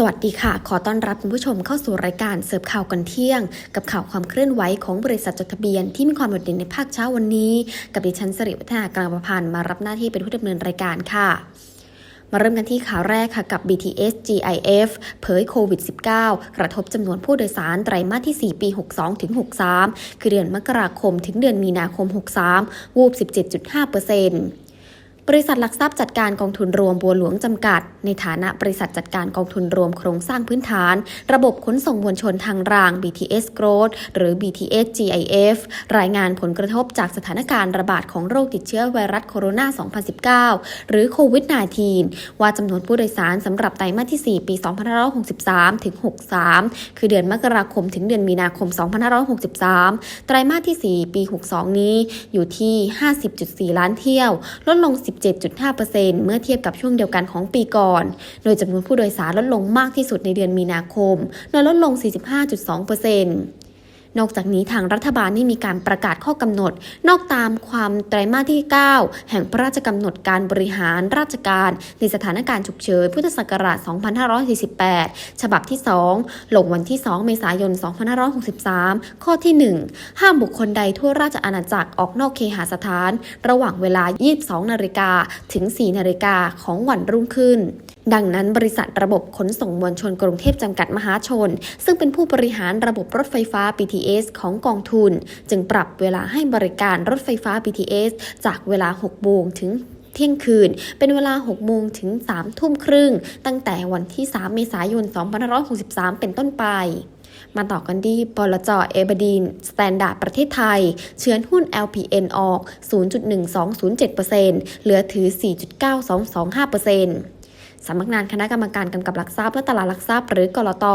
สวัสดีค่ะ ขอต้อนรับคุณผู้ชมเข้าสู่รายการเสิร์ฟข่าวกันเที่ยง กับข่าวความเคลื่อนไหวของบริษัทจดทะเบียนที่มีความโดดเด่นในภาคเช้าวันนี้ กับดิฉันสิริวัฒนากลางประพันธ์มารับหน้าที่เป็นผู้ดำเนินรายการค่ะมาเริ่มกันที่ข่าวแรกค่ะกับ BTS GIF เผยโควิด -19 กระทบจำนวนผู้โดยสารไตรมาสที่ 4 ปี 62 ถึง 63 คือเดือนมกราคมถึงเดือนมีนาคม 63 วูบ 17.5% บริษัทหลักทรัพย์จัดการกองทุนรวมบัวหลวงจำกัด ในฐานะบริษัทจัดการกองทุนรวมโครงสร้างพื้นฐาน ระบบขนส่งมวลชนทางราง BTS Growth หรือ BTS GIF รายงานผลกระทบจากสถานการณ์ระบาดของโรคติดเชื้อไวรัสโคโรนา 2019 หรือโควิด -19 ว่าจำนวนผู้โดยสารสำหรับไตรมาสที่ 4 ปี 2563 ถึง 63 คือเดือนมกราคมถึงเดือนมีนาคม 2563 ไตรมาสที่ 4 ปี 62 นี้อยู่ที่ 50.4 ล้านเที่ยว ลดลง 10 17.5%เมื่อเทียบกับช่วงเดียวกันของปีก่อน โดยจำนวนผู้โดยสารลดลงมากที่สุดในเดือนมีนาคม โดยลดลง 45.2% นอกจากนี้ทางรัฐบาลได้มีการประกาศข้อกำหนด นอกตามความไตรมาสที่ 9 แห่งพระราชกำหนดการบริหารราชการในสถานการณ์ฉุกเฉินพุทธศักราช 2548 ฉบับที่ 2 ลงวันที่ 2 เมษายน 2563 ข้อที่ 1 ห้ามบุคคลใดทั่วราชอาณาจักรออกนอกเคหสถาน ระหว่างเวลา 22 นาฬิกาถึง 4 นาฬิกาของวันรุ่งขึ้น ดังนั้นบริษัทระบบขนส่งมวลชนกรุงเทพจำกัดมหาชน ซึ่งเป็นผู้บริหารระบบรถไฟฟ้า BTS ของกองทุน จึงปรับเวลาให้บริการรถไฟฟ้า BTS จากเวลา 6 โมงถึงเที่ยงคืน เป็นเวลา 6 โมงถึง 3 ทุ่มครึ่ง ตั้งแต่วันที่ 3 เมษายน 2563 เป็นต้นไปมาต่อกันที่ปลจเอบดีน สแตนดาร์ดประเทศไทย เชือนหุ้น LPN ออก 0.1207%เหลือถือ 4.9225% สำนักงานคณะกรรมการกำกับหลักทรัพย์และตลาดหลักทรัพย์หรือกลต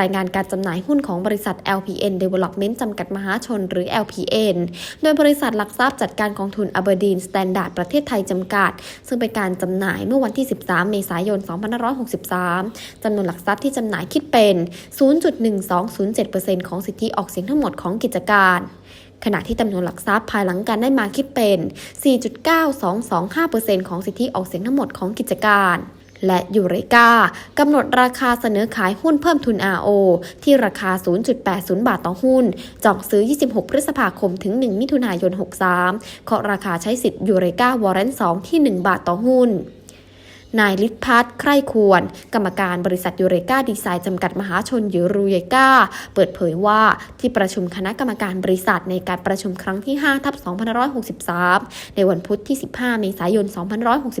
รายงานการจำหน่ายหุ้นของบริษัท LPN Development จำกัดมหาชนหรือ LPN โดยบริษัทหลักทรัพย์จัดการกองทุน Aberdeen Standard ประเทศไทยจำกัด ซึ่งเป็นการจำหน่ายเมื่อวันที่ 13 เมษายน 2563จำนวนหลักทรัพย์ที่จำหน่ายคิดเป็น 0.1207%ของสิทธิออกเสียงทั้งหมดของกิจการขณะที่จำนวนหลักทรัพย์ภายหลังการได้มาคิดเป็น 4.9225%ของสิทธิออกเสียงทั้งหมดของกิจการ และยูเรกากำหนดราคาเสนอขายหุ้นเพิ่มทุน RO ที่ราคา 0.80 บาทต่อหุ้น จองซื้อ 26 พฤษภาคมถึง 1 มิถุนายน 63เคาะราคาใช้สิทธิ์ยูเรกาวอร์เรนต์2ที่ 1 บาทต่อหุ้น นายลิทพัฒน์ใคร่ควร กรรมการบริษัทยูเรกาดีไซน์จำกัดมหาชนหรือรูเยกาเปิดเผยว่าที่ประชุมคณะกรรมการบริษัทในการประชุมครั้งที่ 5 ทับ2563 ในวันพุธที่ 15 เมษายน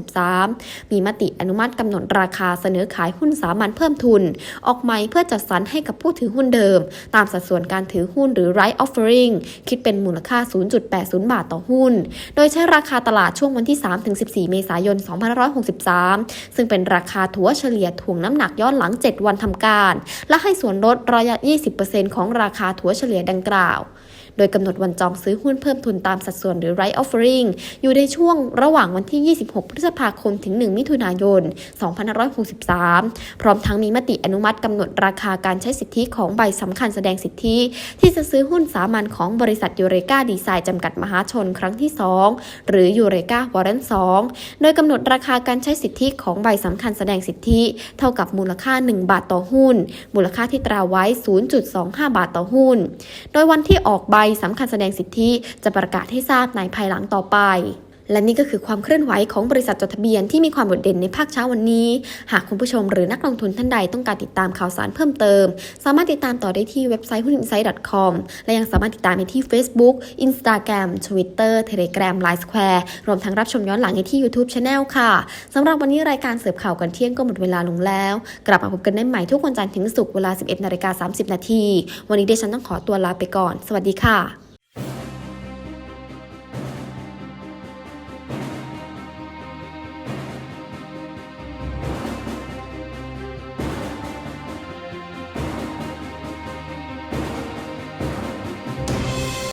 2563 มีมติอนุมัติกำหนดราคาเสนอขายหุ้นสามัญเพิ่มทุน ออกใหม่เพื่อจัดสรรให้กับผู้ถือหุ้นเดิม ตามสัดส่วนการถือหุ้นหรือ right offering คิดเป็นมูลค่า 0.80 บาทต่อหุ้น โดยใช้ราคาตลาดช่วงวันที่ 3-14 เมษายน 2563ซึ่งเป็นราคาถัวเฉลี่ยถ่วงน้ำหนักย้อนหลัง 7 วันทำการ และให้ส่วนลดร้อยละ20%ของราคาถัวเฉลี่ยดังกล่าว โดยกำหนดวันจองซื้อหุ้นเพิ่มทุนตามสัดส่วนหรือ right offering อยู่ในช่วงระหว่างวันที่ 26 พฤษภาคม ถึง 1 มิถุนายน 2563 พร้อมทั้งมีมติอนุมัติกำหนดราคาการใช้สิทธิของใบสำคัญแสดงสิทธิ ที่จะซื้อหุ้นสามัญของบริษัทยูเรกาดีไซน์จำกัดมหาชนครั้งที่ 2 หรือยูเรกาวอร์เรนต์2โดยกำหนดราคาการใช้สิทธิของใบสำคัญแสดงสิทธิ เท่ากับมูลค่า 1 บาทต่อหุ้น มูลค่าที่ตราไว้ 0.25 บาทต่อหุ้น โดยวันที่ออกใบสำคัญแสดงสิทธิจะประกาศให้ทราบในภายหลังต่อไป และนี่ก็คือความเคลื่อนไหวของบริษัทจดทะเบียนที่มีความโดดเด่นในภาคเช้าวันนี้ หากคุณผู้ชมหรือนักลงทุนท่านใดต้องการติดตามข่าวสารเพิ่มเติม สามารถติดตามต่อได้ที่เว็บไซต์หุ้น insight com และยังสามารถติดตามได้ที่ Facebook Instagram Twitter Telegram Line Square รวมทั้งรับชมย้อนหลังได้ที่ YouTube Channel ค่ะสำหรับวันนี้รายการเสิร์ฟข่าวกันเที่ยงก็หมดเวลาลงแล้ว กลับมาพบกันได้ใหม่ทุกวันจันทร์ถึงศุกร์เวลา 11นาฬิกา30 นาที วันนี้เดิฉันต้องขอตัวลาไปก่อน สวัสดีค่ะ